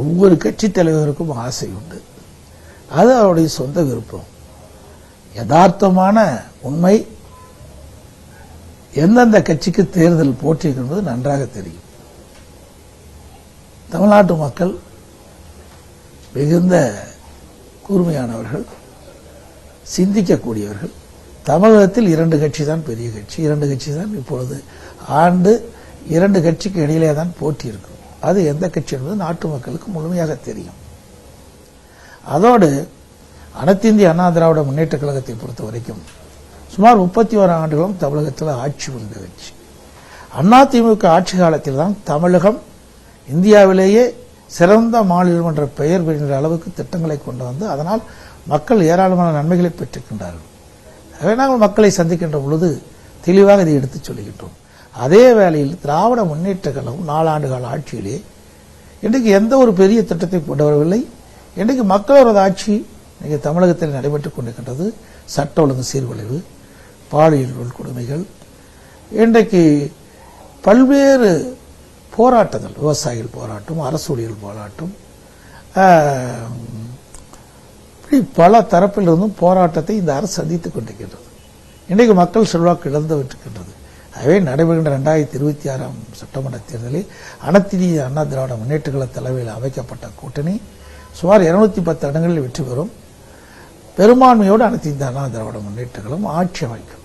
ஒவ்வொரு கட்சி தலைவருக்கும் ஆசை உண்டு. அது அவருடைய சொந்த விருப்பம். யதார்த்தமான உண்மை எந்தெந்த கட்சிக்கு தேர்தல் போட்டிருக்கின்றது நன்றாக தெரியும். தமிழ்நாட்டு மக்கள் மிகுந்த கூர்மையானவர்கள் சிந்திக்கக்கூடியவர்கள். தமிழகத்தில் இரண்டு கட்சி தான் பெரிய கட்சி. இரண்டு கட்சி தான் இப்பொழுது ஆண்டு இரண்டு கட்சிக்கு இடையிலே தான் போட்டி இருக்கும் அது எந்த கட்சி என்பது நாட்டு மக்களுக்கு முழுமையாக தெரியும். அதோடு அனைத்து இந்திய அண்ணா திராவிட முன்னேற்ற கழகத்தை பொறுத்த வரைக்கும் சுமார் முப்பத்தி ஓரு ஆண்டுகளும் தமிழகத்தில் ஆட்சி புரிந்த கட்சி. அதிமுக ஆட்சி காலத்தில் தான் தமிழகம் இந்தியாவிலேயே சிறந்த மாநிலம் என்ற பெயர் பெறுகின்ற அளவுக்கு திட்டங்களை கொண்டு வந்து அதனால் மக்கள் ஏராளமான நன்மைகளை பெற்றிருக்கின்றார்கள். எனவே நாங்கள் மக்களை சந்திக்கின்ற பொழுது தெளிவாக இதை எடுத்துச் சொல்லுகின்றோம் அதே வேளையில் திராவிட முன்னேற்ற கழகம் நாலாண்டு கால ஆட்சியிலே இன்றைக்கு எந்த ஒரு பெரிய திட்டத்தை கொண்டு வரவில்லை. இன்றைக்கு மக்களோட ஆட்சி இன்றைக்கு தமிழகத்தில் நடைபெற்றுக் கொண்டிருக்கின்றது. சட்ட ஒழுங்கு சீர்குலைவு பாலியல் கொடுமைகள் இன்றைக்கு பல்வேறு போராட்டங்கள் விவசாயிகள் போராட்டம் அரசு ஊழியர்கள் போராட்டம் இப்படி பல தரப்பிலிருந்தும் போராட்டத்தை இந்த அரசு சந்தித்துக் கொண்டிருக்கின்றது. இன்றைக்கு மக்கள் செல்வாக்கு இழந்து விட்டிருக்கின்றது. ஆகவே நடைபெறுகின்ற ரெண்டாயிரத்தி இருபத்தி ஆறாம் சட்டமன்ற தேர்தலில் அனைத்து இந்திய அண்ணா திராவிட முன்னேற்ற கழக தலைமையில் அமைக்கப்பட்ட கூட்டணி சுமார் இருநூத்தி பத்து இடங்களில் வெற்றி பெறும். பெரும்பான்மையோடு அனைத்து இந்திய அண்ணா திராவிட முன்னேற்றங்களும் ஆட்சி அமைக்கும்.